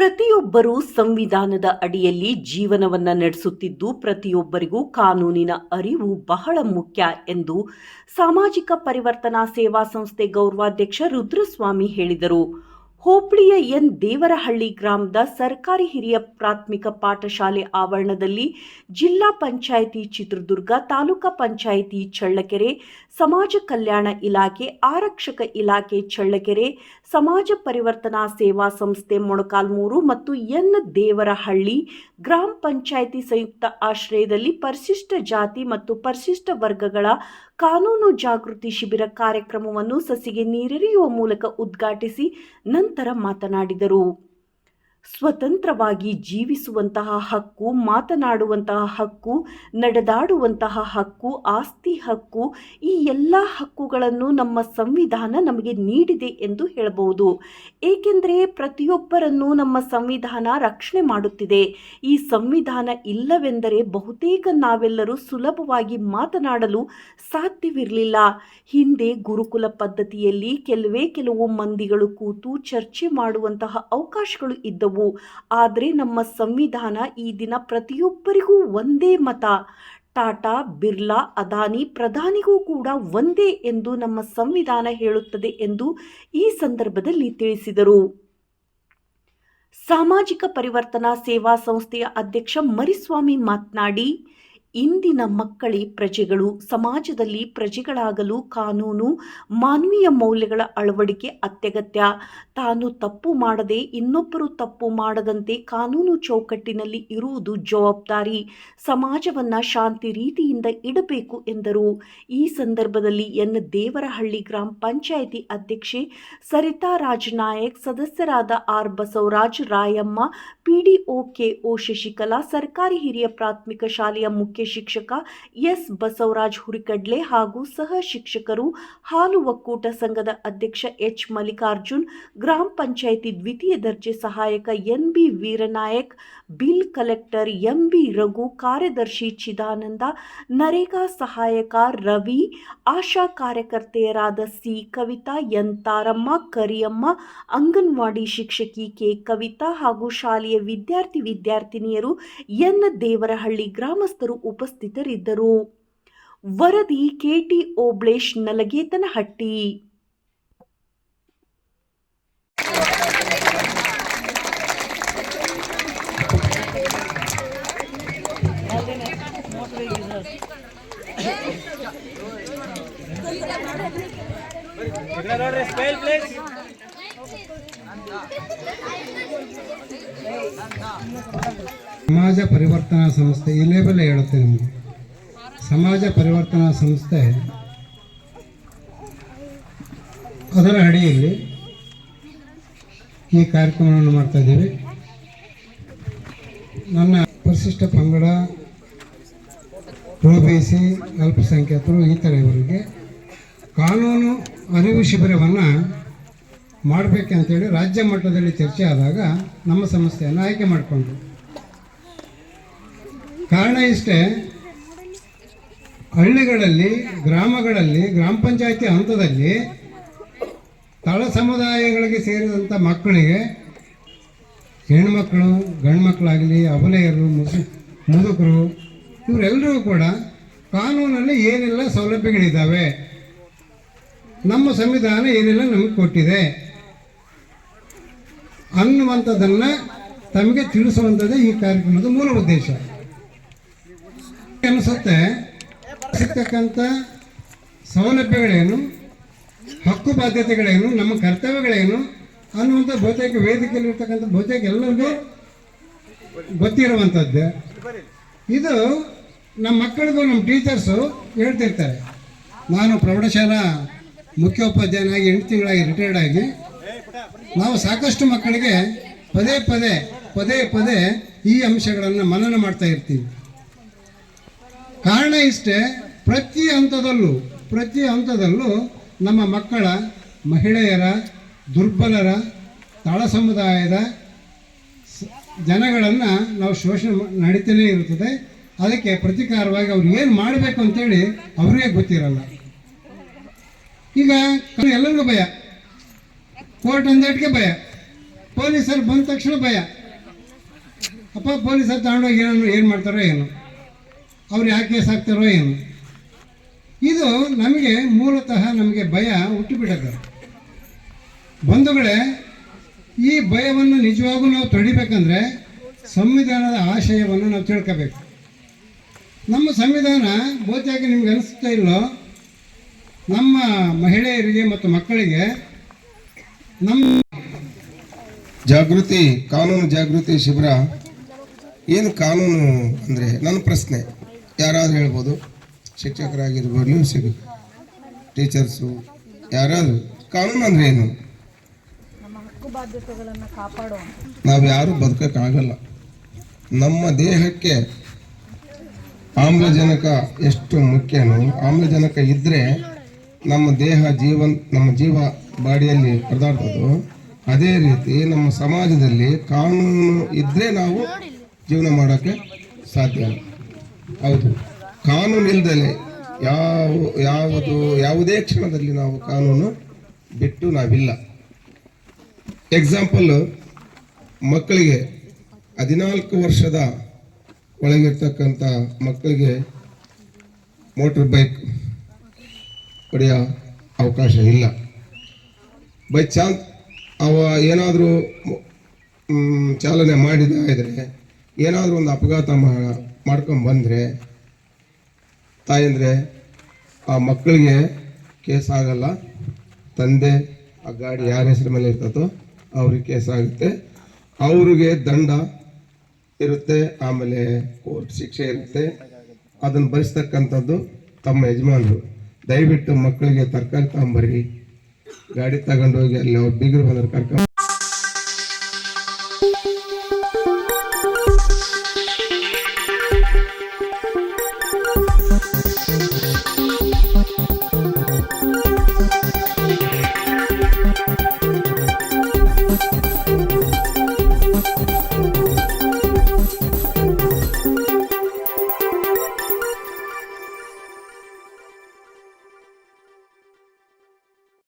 ಪ್ರತಿಯೊಬ್ಬರೂ ಸಂವಿಧಾನದ ಅಡಿಯಲ್ಲಿ ಜೀವನವನ್ನು ನಡೆಸುತ್ತಿದ್ದು ಪ್ರತಿಯೊಬ್ಬರಿಗೂ ಕಾನೂನಿನ ಅರಿವು ಬಹಳ ಮುಖ್ಯ ಎಂದು ಸಾಮಾಜಿಕ ಪರಿವರ್ತನಾ ಸೇವಾ ಸಂಸ್ಥೆ ಗೌರವಾಧ್ಯಕ್ಷ ರುದ್ರಸ್ವಾಮಿ ಹೇಳಿದರು. ಹೋಬಳಿಯ ಎನ್. ದೇವರಹಳ್ಳಿ ಗ್ರಾಮದ ಸರ್ಕಾರಿ ಹಿರಿಯ ಪ್ರಾಥಮಿಕ ಪಾಠಶಾಲೆ ಆವರಣದಲ್ಲಿ ಜಿಲ್ಲಾ ಪಂಚಾಯಿತಿ ಚಿತ್ರದುರ್ಗ ತಾಲೂಕಾ ಪಂಚಾಯಿತಿ ಚಳ್ಳಕೆರೆ ಸಮಾಜ ಕಲ್ಯಾಣ ಇಲಾಖೆ, ಆರಕ್ಷಕ ಇಲಾಖೆ ಚಳ್ಳಕೆರೆ, ಸಮಾಜ ಪರಿವರ್ತನಾ ಸೇವಾ ಸಂಸ್ಥೆ ಮೊಣಕಾಲ್ಮೂರು ಮತ್ತು ಎನ್ ದೇವರಹಳ್ಳಿ ಗ್ರಾಮ ಪಂಚಾಯಿತಿ ಸಂಯುಕ್ತ ಆಶ್ರಯದಲ್ಲಿ ಪರಿಶಿಷ್ಟ ಜಾತಿ ಮತ್ತು ಪರಿಶಿಷ್ಟ ವರ್ಗಗಳ ಕಾನೂನು ಜಾಗೃತಿ ಶಿಬಿರ ಕಾರ್ಯಕ್ರಮವನ್ನು ಸಸಿಗೆ ನೀರೆರೆಯುವ ಮೂಲಕ ಉದ್ಘಾಟಿಸಿ ನಂತರ ಮಾತನಾಡಿದರು. ಸ್ವತಂತ್ರವಾಗಿ ಜೀವಿಸುವಂತಹ ಹಕ್ಕು, ಮಾತನಾಡುವಂತಹ ಹಕ್ಕು, ನಡೆದಾಡುವಂತಹ ಹಕ್ಕು, ಆಸ್ತಿ ಹಕ್ಕು, ಈ ಎಲ್ಲ ಹಕ್ಕುಗಳನ್ನು ನಮ್ಮ ಸಂವಿಧಾನ ನಮಗೆ ನೀಡಿದೆ ಎಂದು ಹೇಳಬಹುದು. ಏಕೆಂದರೆ ಪ್ರತಿಯೊಬ್ಬರನ್ನು ನಮ್ಮ ಸಂವಿಧಾನ ರಕ್ಷಣೆ ಮಾಡುತ್ತಿದೆ. ಈ ಸಂವಿಧಾನ ಇಲ್ಲವೆಂದರೆ ಬಹುತೇಕ ನಾವೆಲ್ಲರೂ ಸುಲಭವಾಗಿ ಮಾತನಾಡಲು ಸಾಧ್ಯವಿರಲಿಲ್ಲ. ಹಿಂದೆ ಗುರುಕುಲ ಪದ್ಧತಿಯಲ್ಲಿ ಕೆಲವೇ ಕೆಲವು ಮಂದಿಗಳು ಕೂತು ಚರ್ಚೆ ಮಾಡುವಂತಹ ಅವಕಾಶಗಳು ಇದ್ದವು. ಆದರೆ ನಮ್ಮ ಸಂವಿಧಾನ ಈ ದಿನ ಪ್ರತಿಯೊಬ್ಬರಿಗೂ ಒಂದೇ ಮತ. ಟಾಟಾ, ಬಿರ್ಲಾ, ಅದಾನಿ ಪ್ರಧಾನಿಗೂ ಕೂಡ ಒಂದೇ ಎಂದು ನಮ್ಮ ಸಂವಿಧಾನ ಹೇಳುತ್ತದೆ ಎಂದು ಈ ಸಂದರ್ಭದಲ್ಲಿ ತಿಳಿಸಿದರು. ಸಾಮಾಜಿಕ ಪರಿವರ್ತನಾ ಸೇವಾ ಸಂಸ್ಥೆಯ ಅಧ್ಯಕ್ಷ ಮರಿಸ್ವಾಮಿ ಮಾತನಾಡಿ ಇಂದಿನ ಮಕ್ಕಳೇ ಪ್ರಜೆಗಳು ಸಮಾಜದಲ್ಲಿ ಪ್ರಜೆಗಳಾಗಲು ಕಾನೂನು, ಮಾನವೀಯ ಮೌಲ್ಯಗಳ ಅಳವಡಿಕೆ ಅತ್ಯಗತ್ಯ. ತಾನು ತಪ್ಪು ಮಾಡದೆ ಇನ್ನೊಬ್ಬರು ತಪ್ಪು ಮಾಡದಂತೆ ಕಾನೂನು ಚೌಕಟ್ಟಿನಲ್ಲಿ ಇರುವುದು ಜವಾಬ್ದಾರಿ. ಸಮಾಜವನ್ನು ಶಾಂತಿ ರೀತಿಯಿಂದ ಇಡಬೇಕು ಎಂದರು. ಈ ಸಂದರ್ಭದಲ್ಲಿ ಎನ್. ದೇವರಹಳ್ಳಿ ಗ್ರಾಮ ಪಂಚಾಯಿತಿ ಅಧ್ಯಕ್ಷೆ ಸರಿತಾ ರಾಜನಾಯಕ್, ಸದಸ್ಯರಾದ ಆರ್. ಬಸವರಾಜ್, ರಾಯಮ್ಮ ಪಿಡಿಒ ಕೆಒ ಶಶಿಕಲಾ, ಸರ್ಕಾರಿ ಹಿರಿಯ ಪ್ರಾಥಮಿಕ ಶಾಲೆಯ ಮುಖ್ಯ ಶಿಕ್ಷಕ ಎಸ್ ಬಸವರಾಜ್ ಹುರಿಕಡ್ಲೆ ಹಾಗೂ ಸಹ ಶಿಕ್ಷಕರು ಹಾಲು ಒಕ್ಕೂಟ ಸಂಘದ ಅಧ್ಯಕ್ಷ ಎಚ್ ಮಲ್ಲಿಕಾರ್ಜುನ್, ಗ್ರಾಮ ಪಂಚಾಯಿತಿ ದ್ವಿತೀಯ ದರ್ಜೆ ಸಹಾಯಕ N B Veeranayak, bill collector M B Raghu, ಕಾರ್ಯದರ್ಶಿ ಚಿದಾನಂದ, ನರೇಗಾ ಸಹಾಯಕ ರವಿ, ಆಶಾ ಕಾರ್ಯಕರ್ತೆಯರಾದ ಸಿ ಕವಿತಾ, ಎನ್ ತಾರಮ್ಮ, ಕರಿಯಮ್ಮ, ಅಂಗನವಾಡಿ ಶಿಕ್ಷಕಿ ಕೆ ಕವಿತಾ ಹಾಗೂ ಶಾಲೆಯ ವಿದ್ಯಾರ್ಥಿ ವಿದ್ಯಾರ್ಥಿನಿಯರು ಎನ್ ದೇವರಹಳ್ಳಿ ಗ್ರಾಮಸ್ಥರು ಉಪಸ್ಥಿತರಿದ್ದರು. ವರದಿ ಕೆಟಿ ಓಬ್ಳೇಶ್ ನಲಗೇತನಹಟ್ಟಿ. ಪ್ಲೀಸ್ ಸಮಾಜ ಪರಿವರ್ತನಾ ಸಂಸ್ಥೆ, ಈ ಲೇಬಲ್ ಹೇಳುತ್ತೆ ನಮಗೆ. ಸಮಾಜ ಪರಿವರ್ತನಾ ಸಂಸ್ಥೆ ಅದರ ಅಡಿಯಲ್ಲಿ ಈ ಕಾರ್ಯಕ್ರಮವನ್ನು ಮಾಡ್ತಾ ಇದ್ದೀವಿ. ನನ್ನ ಪರಿಶಿಷ್ಟ ಪಂಗಡ ಒ ಬಿ ಸಿ ಅಲ್ಪಸಂಖ್ಯಾತರು ಈ ಥರ ಇವರಿಗೆ ಕಾನೂನು ಅರಿವು ಶಿಬಿರವನ್ನು ಮಾಡಬೇಕಂತೇಳಿ ರಾಜ್ಯ ಮಟ್ಟದಲ್ಲಿ ಚರ್ಚೆ ಆದಾಗ ನಮ್ಮ ಸಂಸ್ಥೆಯನ್ನು ಆಯ್ಕೆ ಮಾಡಿಕೊಂಡ್ರು. ಕಾರಣ ಇಷ್ಟೇ, ಹಳ್ಳಿಗಳಲ್ಲಿ, ಗ್ರಾಮಗಳಲ್ಲಿ, ಗ್ರಾಮ ಪಂಚಾಯತಿ ಹಂತದಲ್ಲಿ ತಳ ಸಮುದಾಯಗಳಿಗೆ ಸೇರಿದಂಥ ಮಕ್ಕಳಿಗೆ ಹೆಣ್ಮಕ್ಳು ಗಂಡು ಮಕ್ಕಳಾಗಲಿ ಅಬಲೆಯರು, ಮುಸು, ಮುದುಕರು ಇವರೆಲ್ಲರೂ ಕೂಡ ಕಾನೂನಲ್ಲಿ ಏನೆಲ್ಲ ಸೌಲಭ್ಯಗಳಿದ್ದಾವೆ, ನಮ್ಮ ಸಂವಿಧಾನ ಏನೆಲ್ಲ ನಮಗೆ ಕೊಟ್ಟಿದೆ ಅನ್ನುವಂಥದ್ದನ್ನು ತಮಗೆ ತಿಳಿಸುವಂಥದ್ದೇ ಈ ಕಾರ್ಯಕ್ರಮದ ಮೂಲ ಉದ್ದೇಶ. ಅನಿಸುತ್ತೆ ಸಿಗ್ತಕ್ಕಂಥ ಸೌಲಭ್ಯಗಳೇನು, ಹಕ್ಕು ಬಾಧ್ಯತೆಗಳೇನು, ನಮ್ಮ ಕರ್ತವ್ಯಗಳೇನು ಅನ್ನುವಂಥ ಬಹುತೇಕ ವೇದಿಕೆಯಲ್ಲಿರ್ತಕ್ಕಂಥ ಬಹುತೇಕ ಎಲ್ಲರಿಗೂ ಗೊತ್ತಿರುವಂಥದ್ದು. ಇದು ನಮ್ಮ ಮಕ್ಕಳಿಗೂ, ನಮ್ಮ ಟೀಚರ್ಸು ಹೇಳ್ತಿರ್ತಾರೆ. ನಾನು ಪ್ರೌಢಶಾಲಾ ಮುಖ್ಯೋಪಾಧ್ಯಾಯನಾಗಿ ಎಂಟು ತಿಂಗಳಾಗಿ ರಿಟೈರ್ಡ್ ಆಗಿ ನಾವು ಸಾಕಷ್ಟು ಮಕ್ಕಳಿಗೆ ಪದೇ ಪದೇ ಪದೇ ಪದೇ ಈ ಅಂಶಗಳನ್ನು ಮನನ ಮಾಡ್ತಾ ಇರ್ತೀವಿ. ಕಾರಣ ಇಷ್ಟೇ, ಪ್ರತಿ ಹಂತದಲ್ಲೂ ಪ್ರತಿ ಹಂತದಲ್ಲೂ ನಮ್ಮ ಮಕ್ಕಳ, ಮಹಿಳೆಯರ, ದುರ್ಬಲರ, ತಳ ಸಮುದಾಯದ ಜನಗಳನ್ನು ನಾವು ಶೋಷಣೆ ನಡೀತಲೇ ಇರುತ್ತದೆ. ಅದಕ್ಕೆ ಪ್ರತಿಕಾರವಾಗಿ ಅವ್ರು ಏನು ಮಾಡಬೇಕು ಅಂತೇಳಿ ಅವರಿಗೆ ಗೊತ್ತಿರಲ್ಲ. ಈಗ, ಎಲ್ಲರಿಗೂ ಭಯ. ಕೋರ್ಟ್ ಅಂದೇಟ್ಗೆ ಭಯ. ಪೊಲೀಸರು ಬಂದ ತಕ್ಷಣ ಭಯ. ಅಪ್ಪ ಪೊಲೀಸರು ತಗೊಂಡೋಗಿ ಏನು ಏನು ಮಾಡ್ತಾರೋ ಏನು. ಅವ್ರು ಯಾಕೆ ಕೇಸ್ ಏನು. ಇದು ನಮಗೆ ಮೂಲತಃ ನಮಗೆ ಭಯ ಹುಟ್ಟಿಬಿಟ್ಟದೆ ಬಂಧುಗಳೇ, ಈ ಭಯವನ್ನು ನಿಜವಾಗೂ ನಾವು ತೊಡಿಬೇಕಂದ್ರೆ ಸಂವಿಧಾನದ ಆಶಯವನ್ನು ನಾವು ತಿಳ್ಕೋಬೇಕು. ನಮ್ಮ ಸಂವಿಧಾನ ಬಹುತೇಕ ನಿಮ್ಗೆ ಅನಿಸ್ತಾ ಇಲ್ಲೋ, ನಮ್ಮ ಮಹಿಳೆಯರಿಗೆ ಮತ್ತು ಮಕ್ಕಳಿಗೆ ನಮ್ಮ ಜಾಗೃತಿ ಕಾನೂನು ಜಾಗೃತಿ ಶಿಬಿರ ಏನು ಕಾನೂನು ಅಂದರೆ ನನ್ನ ಪ್ರಶ್ನೆ ಯಾರಾದರೂ ಹೇಳ್ಬೋದು? ಶಿಕ್ಷಕರಾಗಿರ್ಬೋದು ಸಿಗು ಟೀಚರ್ಸು ಯಾರಾದರೂ. ಕಾನೂನು ಅಂದರೆ ಏನು? ನಾವು ಯಾರೂ ಬದುಕೋಕ್ಕಾಗಲ್ಲ. ನಮ್ಮ ದೇಹಕ್ಕೆ ಆಮ್ಲಜನಕ ಎಷ್ಟು ಮುಖ್ಯನೋ ಆಮ್ಲಜನಕ ಇದ್ದರೆ ನಮ್ಮ ದೇಹ ಜೀವನ್ ನಮ್ಮ ಜೀವ ಬಾಡಿಯಲ್ಲಿ ಪರದಾಡ್ತದೋ ಅದೇ. ರೀತಿ ನಮ್ಮ ಸಮಾಜದಲ್ಲಿ ಕಾನೂನು ಇದ್ದರೆ ನಾವು ಜೀವನ ಮಾಡೋಕ್ಕೆ ಸಾಧ್ಯ. ಹೌದು. ಕಾನೂನು ಇಲ್ದಲೆ ಯಾವ, ಯಾವುದು, ಯಾವುದೇ ಕ್ಷಣದಲ್ಲಿ ನಾವು ಕಾನೂನು ಬಿಟ್ಟು ನಾವಿಲ್ಲ. ಎಕ್ಸಾಂಪಲ್ ಮಕ್ಕಳಿಗೆ ಹದಿನಾಲ್ಕು ವರ್ಷದ ಒಳಗಿರ್ತಕ್ಕಂಥ ಮಕ್ಕಳಿಗೆ ಮೋಟರ್ ಬೈಕ್ ಪಡೆಯೋ ಅವಕಾಶ ಇಲ್ಲ. ಬೈ ಚಾನ್ಸ್ ಅವ ಏನಾದರೂ ಚಾಲನೆ ಮಾಡಿದ ಇದ್ರೆ ಏನಾದರೂ ಒಂದು ಅಪಘಾತ ಮಾಡ್ಕೊಂಡು ಬಂದರೆ, ತಾಯಂದರೆ, ಆ ಮಕ್ಕಳಿಗೆ ಕೇಸ್ ಆಗಲ್ಲ ತಂದೆ, ಆ ಗಾಡಿ ಯಾರ ಹೆಸರು ಮೇಲೆ ಇರ್ತದೋ ಅವ್ರಿಗೆ ಕೇಸ್ ಆಗುತ್ತೆ ಅವ್ರಿಗೆ ದಂಡ ಇರುತ್ತೆ, ಆಮೇಲೆ ಕೋರ್ಟ್ ಶಿಕ್ಷೆ ಇರುತ್ತೆ. ಅದನ್ನು ಭರಿಸ್ತಕ್ಕಂಥದ್ದು ತಮ್ಮ ಯಜಮಾನರು. ದಯವಿಟ್ಟು ಮಕ್ಕಳಿಗೆ ತರಕಾರಿ ತಗೊಂಬರ್ರಿ. ಗಾಡಿ ತಗೊಂಡೋಗಿ ಅಲ್ಲಿ ಅವ್ರು ಬೀಗರು ಕರ್ಕೊಂಡು